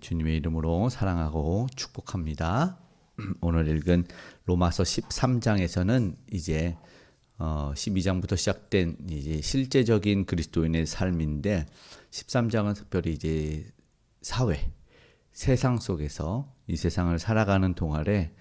주님의 이름으로 사랑하고 축복합니다. 오늘 읽은 로마서 13장에서는 이제 어 12장부터 시작된 이제 실제적인 그리스도인의 삶인데 13장은 특별히 이제 사회, 세상 속에서 이 세상을 살아가는 동안에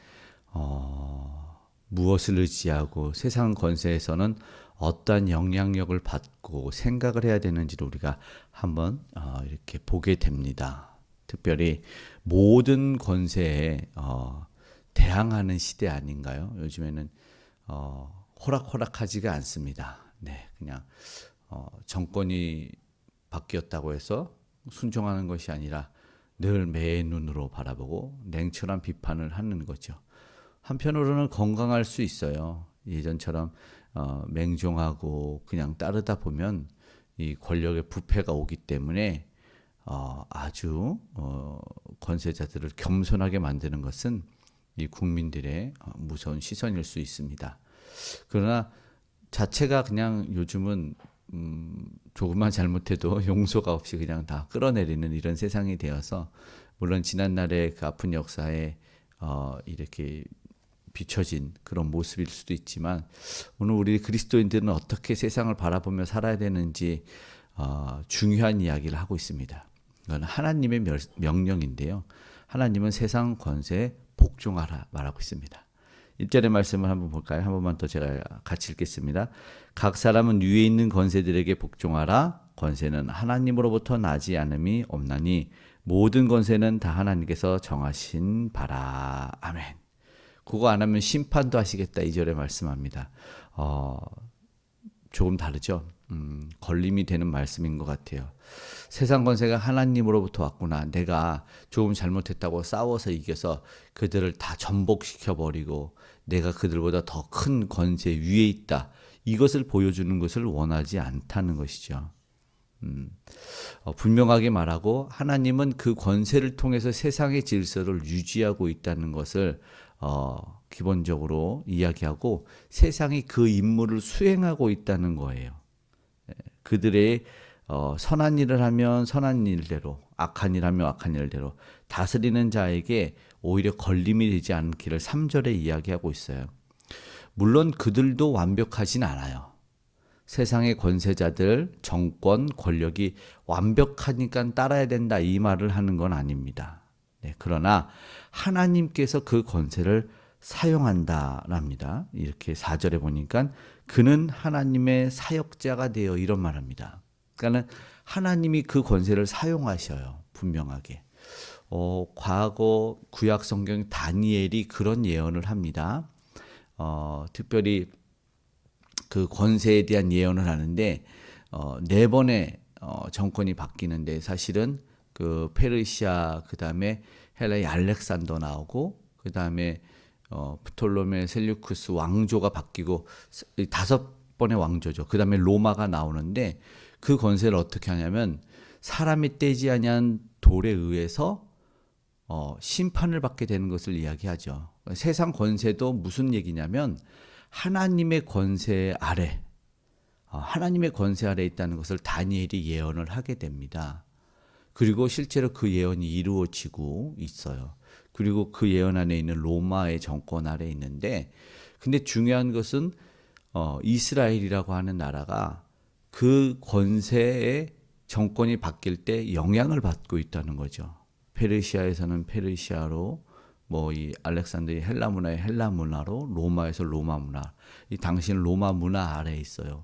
어 무엇을 의지하고 세상 권세에서는 어떠한 영향력을 받고 생각을 해야 되는지를 우리가 한번 어 이렇게 보게 됩니다. 특별히 모든 권세에 어 대항하는 시대 아닌가요? 요즘에는 어 호락호락하지가 않습니다. 네, 그냥 어 정권이 바뀌었다고 해서 순종하는 것이 아니라 늘 매의 눈으로 바라보고 냉철한 비판을 하는 거죠. 한편으로는 건강할 수 있어요. 예전처럼 어, 맹종하고 그냥 따르다 보면 이 권력의 부패가 오기 때문에 어, 아주 어, 권세자들을 겸손하게 만드는 것은 이 국민들의 어, 무서운 시선일 수 있습니다. 그러나 자체가 그냥 요즘은 음, 조금만 잘못해도 용서가 없이 그냥 다 끌어내리는 이런 세상이 되어서 물론 지난날의 그 아픈 역사에 어, 이렇게 비춰진 그런 모습일 수도 있지만 오늘 우리 그리스도인들은 어떻게 세상을 바라보며 살아야 되는지 어, 중요한 이야기를 하고 있습니다. 이건 하나님의 멸, 명령인데요. 하나님은 세상 권세에 복종하라 말하고 있습니다. 1절의 말씀을 한번 볼까요? 한 번만 더 제가 같이 읽겠습니다. 각 사람은 위에 있는 권세들에게 복종하라. 권세는 하나님으로부터 나지 않음이 없나니 모든 권세는 다 하나님께서 정하신 바라. 아멘. 그거 안 하면 심판도 하시겠다. 2절에 말씀합니다. 어, 조금 다르죠. 음, 걸림이 되는 말씀인 것 같아요. 세상 권세가 하나님으로부터 왔구나. 내가 조금 잘못했다고 싸워서 이겨서 그들을 다 전복시켜 버리고 내가 그들보다 더 큰 권세 위에 있다. 이것을 보여주는 것을 원하지 않다는 것이죠. 음, 어, 분명하게 말하고 하나님은 그 권세를 통해서 세상의 질서를 유지하고 있다는 것을 어, 기본적으로 이야기하고 세상이 그 임무를 수행하고 있다는 거예요. 예, 그들의 어, 선한 일을 하면 선한 일대로, 악한 일 하면 악한 일대로 다스리는 자에게 오히려 걸림이 되지 않기를 3절에 이야기하고 있어요. 물론 그들도 완벽하진 않아요. 세상의 권세자들, 정권, 권력이 완벽하니까 따라야 된다 이 말을 하는 건 아닙니다. 네, 그러나 하나님께서 그 권세를 사용한다랍니다. 이렇게 4절에 보니까 그는 하나님의 사역자가 되어 이런 말합니다. 그러니까는 하나님이 그 권세를 사용하셔요. 분명하게. 어, 과거 구약 성경 다니엘이 그런 예언을 합니다. 어, 특별히 그 권세에 대한 예언을 하는데 어, 네 번의 어, 정권이 바뀌는데 사실은 그 페르시아 그 다음에 헬라의 알렉산더 나오고 그 다음에 어, 프톨로메 셀류쿠스 왕조가 바뀌고 다섯 번의 왕조죠. 그 다음에 로마가 나오는데 그 권세를 어떻게 하냐면 사람이 떼지 아니한 돌에 의해서 어, 심판을 받게 되는 것을 이야기하죠. 세상 권세도 무슨 얘기냐면 하나님의 권세 아래, 어, 하나님의 권세 아래 있다는 것을 다니엘이 예언을 하게 됩니다. 그리고 실제로 그 예언이 이루어지고 있어요. 그리고 그 예언 안에 있는 로마의 정권 아래 있는데, 근데 중요한 것은 어, 이스라엘이라고 하는 나라가 그 권세의 정권이 바뀔 때 영향을 받고 있다는 거죠. 페르시아에서는 페르시아로 뭐 이 알렉산드의 헬라 문화의 헬라 문화로 로마에서 로마 문화 이 당시는 로마 문화 아래에 있어요.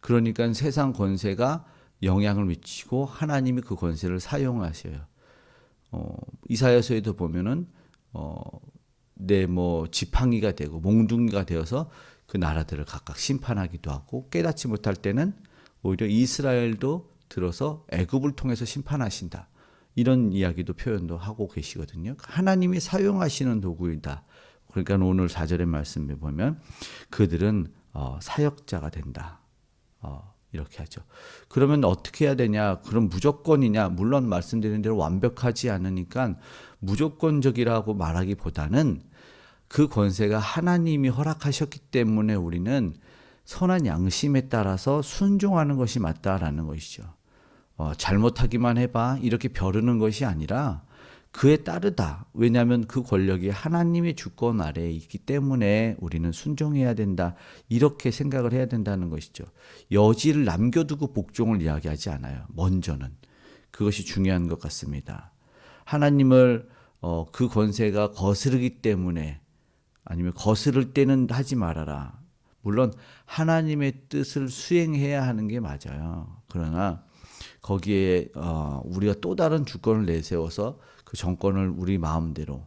그러니까 세상 권세가 영향을 미치고 하나님이 그 권세를 사용하셔요. 어, 이사야서에도 보면은 어, 내뭐 지팡이가 되고 몽둥이가 되어서 그 나라들을 각각 심판하기도 하고 깨닫지 못할 때는 오히려 이스라엘도 들어서 애굽을 통해서 심판하신다. 이런 이야기도 표현도 하고 계시거든요. 하나님이 사용하시는 도구이다. 그러니까 오늘 4절의 말씀에 보면 그들은 어, 사역자가 된다. 어, 이렇게 하죠. 그러면 어떻게 해야 되냐? 그럼 무조건이냐? 물론 말씀드린 대로 완벽하지 않으니까 무조건적이라고 말하기보다는 그 권세가 하나님이 허락하셨기 때문에 우리는 선한 양심에 따라서 순종하는 것이 맞다라는 것이죠. 어, 잘못하기만 해봐 이렇게 벼르는 것이 아니라 그에 따르다. 왜냐하면 그 권력이 하나님의 주권 아래에 있기 때문에 우리는 순종해야 된다. 이렇게 생각을 해야 된다는 것이죠. 여지를 남겨두고 복종을 이야기하지 않아요. 먼저는. 그것이 중요한 것 같습니다. 하나님을 어, 그 권세가 거스르기 때문에 아니면 거스를 때는 하지 말아라. 물론 하나님의 뜻을 수행해야 하는 게 맞아요. 그러나 거기에 어, 우리가 또 다른 주권을 내세워서 그 정권을 우리 마음대로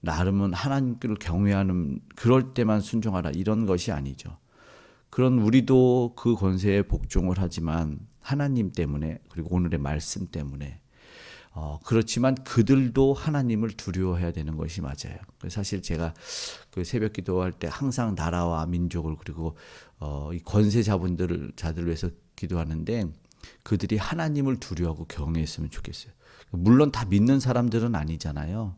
나름은 하나님께를 경외하는 그럴 때만 순종하라 이런 것이 아니죠. 그런 우리도 그 권세에 복종을 하지만 하나님 때문에 그리고 오늘의 말씀 때문에 어, 그렇지만 그들도 하나님을 두려워해야 되는 것이 맞아요. 사실 제가 그 새벽 기도할 때 항상 나라와 민족을 그리고 어, 이 권세 자분들을 자들 위해서 기도하는데 그들이 하나님을 두려워하고 경외했으면 좋겠어요. 물론 다 믿는 사람들은 아니잖아요.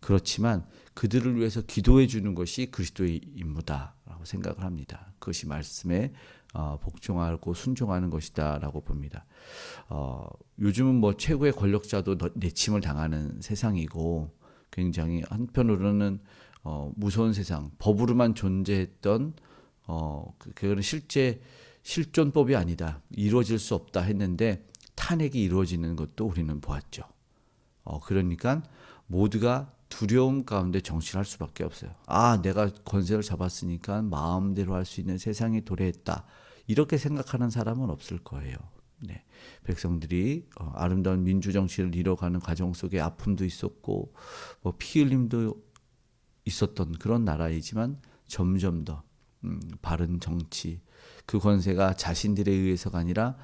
그렇지만 그들을 위해서 기도해 주는 것이 그리스도의 임무다라고 생각을 합니다. 그것이 말씀에 어, 복종하고 순종하는 것이다라고 봅니다. 어, 요즘은 뭐 최고의 권력자도 너- 내침을 당하는 세상이고 굉장히 한편으로는 어, 무서운 세상, 법으로만 존재했던 어, 그- 그거는 실제 실존법이 아니다. 이루어질 수 없다 했는데 탄핵이 이루어지는 것도 우리는 보았죠. 어, 그러니까 모두가 두려움 가운데 정치를 할 수밖에 없어요. 아, 내가 권세를 잡았으니까 마음대로 할 수 있는 세상에 도래했다. 이렇게 생각하는 사람은 없을 거예요. 네. 백성들이 어, 아름다운 민주 정치를 이뤄가는 과정 속에 아픔도 있었고 뭐 피 흘림도 있었던 그런 나라이지만 점점 더 음, 바른 정치 그 권세가 자신들에 의해서가 아니라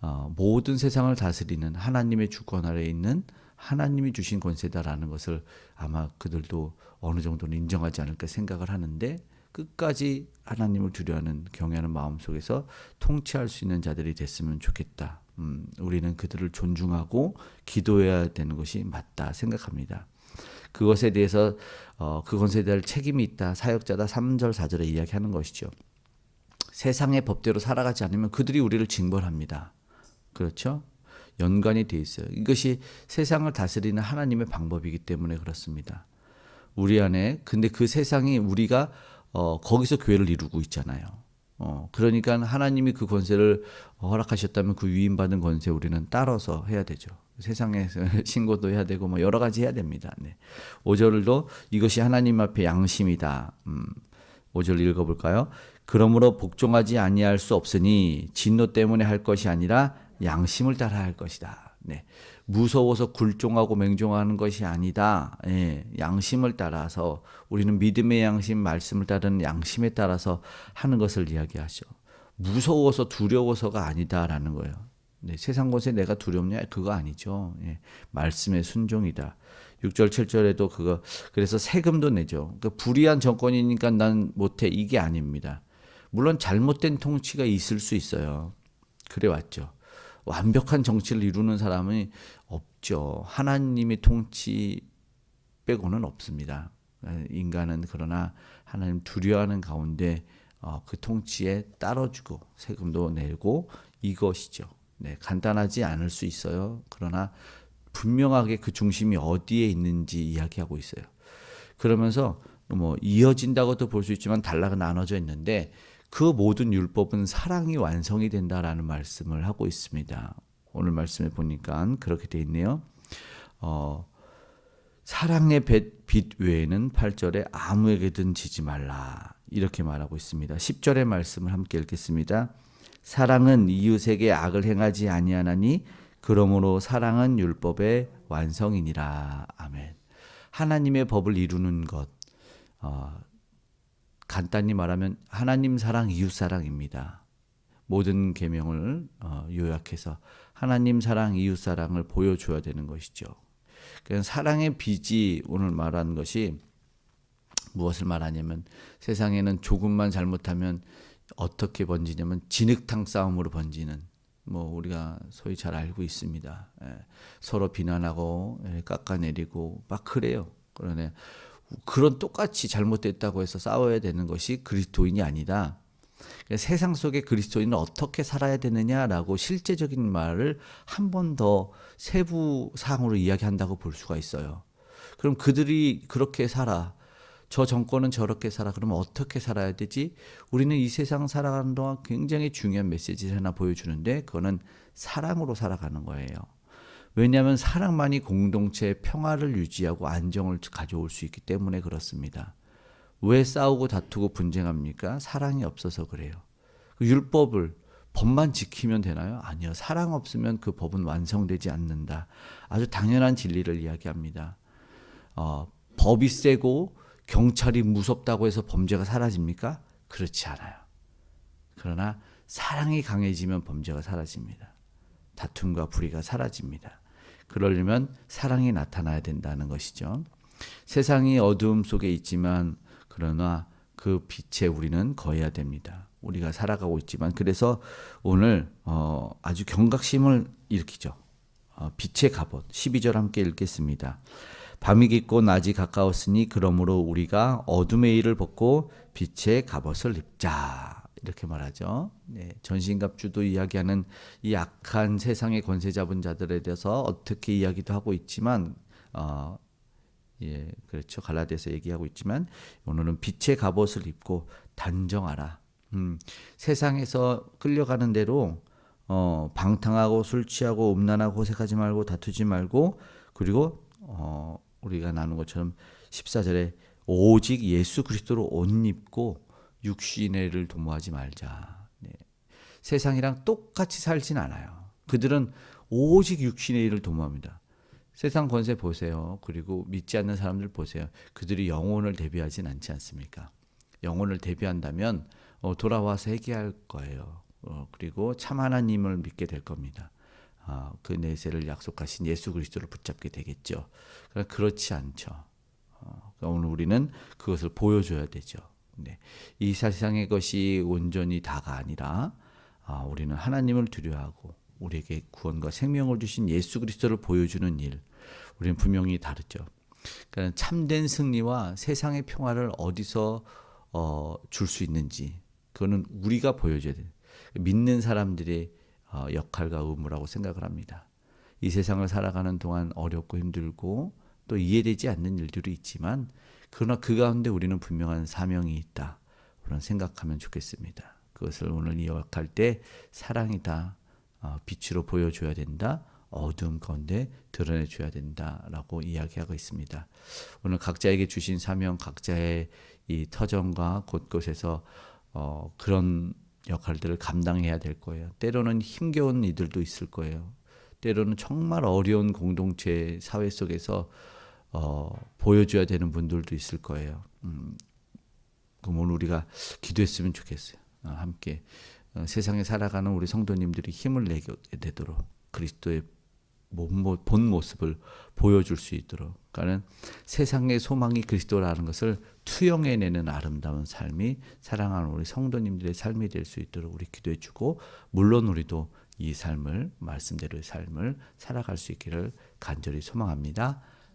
어, 모든 세상을 다스리는 하나님의 주권 아래에 있는 하나님이 주신 권세다라는 것을 아마 그들도 어느 정도는 인정하지 않을까 생각을 하는데 끝까지 하나님을 두려워하는 경외하는 마음 속에서 통치할 수 있는 자들이 됐으면 좋겠다. 음, 우리는 그들을 존중하고 기도해야 되는 것이 맞다 생각합니다. 그것에 대해서 어, 그 권세에 대할 책임이 있다. 사역자다 3절 4절에 이야기하는 것이죠. 세상의 법대로 살아가지 않으면 그들이 우리를 징벌합니다. 그렇죠? 연관이 돼 있어요. 이것이 세상을 다스리는 하나님의 방법이기 때문에 그렇습니다. 우리 안에 근데 그 세상이 우리가 어, 거기서 교회를 이루고 있잖아요. 어, 그러니까 하나님이 그 권세를 허락하셨다면 그 위임받은 권세 우리는 따라서 해야 되죠. 세상에서 신고도 해야 되고 뭐 여러 가지 해야 됩니다. 네. 5절도 이것이 하나님 앞에 양심이다. 음, 5절 읽어볼까요? 그러므로 복종하지 아니할 수 없으니 진노 때문에 할 것이 아니라 양심을 따라 할 것이다. 네. 무서워서 굴종하고 맹종하는 것이 아니다. 예, 양심을 따라서 우리는 믿음의 양심, 말씀을 따르는 양심에 따라서 하는 것을 이야기하죠. 무서워서 두려워서가 아니다라는 거예요. 네, 세상 것에 내가 두렵냐? 그거 아니죠. 예, 말씀의 순종이다. 6절, 7절에도 그거, 그래서 세금도 내죠. 그 불의한 정권이니까 난 못해. 이게 아닙니다. 물론 잘못된 통치가 있을 수 있어요. 그래 왔죠. 완벽한 정치를 이루는 사람이 없죠. 하나님의 통치 빼고는 없습니다. 인간은 그러나 하나님 두려워하는 가운데 어, 그 통치에 따라주고 세금도 내고 이것이죠. 네, 간단하지 않을 수 있어요. 그러나 분명하게 그 중심이 어디에 있는지 이야기하고 있어요. 그러면서 뭐 이어진다고도 볼 수 있지만 단락은 나눠져 있는데 그 모든 율법은 사랑이 완성이 된다라는 말씀을 하고 있습니다. 오늘 말씀에 보니까 그렇게 돼 있네요. 어, 사랑의 빛, 빛 외에는 8절에 아무에게든 지지 말라. 이렇게 말하고 있습니다. 10절의 말씀을 함께 읽겠습니다. 사랑은 이웃에게 악을 행하지 아니하나니 그러므로 사랑은 율법의 완성이니라. 아멘. 하나님의 법을 이루는 것. 어, 간단히 말하면 하나님 사랑, 이웃 사랑입니다. 모든 계명을 어, 요약해서 하나님 사랑, 이웃 사랑을 보여줘야 되는 것이죠. 그 사랑의 빚이 오늘 말한 것이 무엇을 말하냐면 세상에는 조금만 잘못하면 어떻게 번지냐면 진흙탕 싸움으로 번지는 뭐 우리가 소위 잘 알고 있습니다. 예, 서로 비난하고 예, 깎아내리고 막 그래요. 그러네. 그런 똑같이 잘못됐다고 해서 싸워야 되는 것이 그리스도인이 아니다. 그러니까 세상 속에 그리스도인은 어떻게 살아야 되느냐라고 실제적인 말을 한 번 더 세부 사항으로 이야기한다고 볼 수가 있어요. 그럼 그들이 그렇게 살아. 저 정권은 저렇게 살아. 그러면 어떻게 살아야 되지? 우리는 이 세상 살아가는 동안 굉장히 중요한 메시지를 하나 보여주는데 그거는 사랑으로 살아가는 거예요. 왜냐하면 사랑만이 공동체의 평화를 유지하고 안정을 가져올 수 있기 때문에 그렇습니다. 왜 싸우고 다투고 분쟁합니까? 사랑이 없어서 그래요. 그 율법을 법만 지키면 되나요? 아니요. 사랑 없으면 그 법은 완성되지 않는다. 아주 당연한 진리를 이야기합니다. 어, 법이 세고 경찰이 무섭다고 해서 범죄가 사라집니까? 그렇지 않아요. 그러나 사랑이 강해지면 범죄가 사라집니다. 다툼과 불의가 사라집니다. 그러려면 사랑이 나타나야 된다는 것이죠. 세상이 어두움 속에 있지만 그러나 그 빛에 우리는 거해야 됩니다. 우리가 살아가고 있지만 그래서 오늘 어, 아주 경각심을 일으키죠. 어, 빛의 갑옷 12절 함께 읽겠습니다. 밤이 깊고 낮이 가까웠으니 그러므로 우리가 어둠의 일을 벗고 빛의 갑옷을 입자 이렇게 말하죠. 네, 전신갑주도 이야기하는 이 악한 세상의 권세 잡은 자들에 대해서 어떻게 이야기도 하고 있지만 어, 예, 그렇죠. 갈라디아서 얘기하고 있지만 오늘은 빛의 갑옷을 입고 단정하라. 음, 세상에서 끌려가는 대로 어, 방탕하고 술 취하고 음란하고 호색하지 말고 다투지 말고 그리고 어, 우리가 나눈 것처럼 14절에 오직 예수 그리스도로 옷 입고 육신의 를 도모하지 말자. 네. 세상이랑 똑같이 살진 않아요. 그들은 오직 육신의 일을 도모합니다. 세상 권세 보세요. 그리고 믿지 않는 사람들 보세요. 그들이 영혼을 대비하진 않지 않습니까? 영혼을 대비한다면 어, 돌아와서 회개할 거예요. 어, 그리고 참 하나님을 믿게 될 겁니다. 아, 그 내세를 약속하신 예수 그리스도를 붙잡게 되겠죠. 그러나 그렇지 않죠. 어, 그러니까 오늘 우리는 그것을 보여줘야 되죠. 네. 이 세상의 것이 온전히 다가 아니라 아, 우리는 하나님을 두려워하고 우리에게 구원과 생명을 주신 예수 그리스도를 보여주는 일, 우리는 분명히 다르죠. 그러니까 참된 승리와 세상의 평화를 어디서 어, 줄 수 있는지 그거는 우리가 보여줘야 돼요. 믿는 사람들의 어, 역할과 의무라고 생각을 합니다. 이 세상을 살아가는 동안 어렵고 힘들고 또 이해되지 않는 일들이 있지만 그러나 그 가운데 우리는 분명한 사명이 있다. 그런 생각하면 좋겠습니다. 그것을 오늘 이어갈 때 사랑이다. 어, 빛으로 보여줘야 된다. 어두운 가운데 드러내줘야 된다라고 이야기하고 있습니다. 오늘 각자에게 주신 사명, 각자의 이 터전과 곳곳에서 어, 그런 역할들을 감당해야 될 거예요. 때로는 힘겨운 이들도 있을 거예요. 때로는 정말 어려운 공동체 사회 속에서 어, 보여줘야 되는 분들도 있을 거예요. 음, 그럼 오늘 우리가 기도했으면 좋겠어요. 어, 함께 어, 세상에 살아가는 우리 성도님들이 힘을 내게 되도록 그리스도의 본 모습을 보여줄 수 있도록 그러니까 세상의 소망이 그리스도라는 것을 투영해내는 아름다운 삶이 사랑하는 우리 성도님들의 삶이 될 수 있도록 우리 기도해 주고 물론 우리도 이 삶을 말씀대로의 삶을 살아갈 수 있기를 간절히 소망합니다.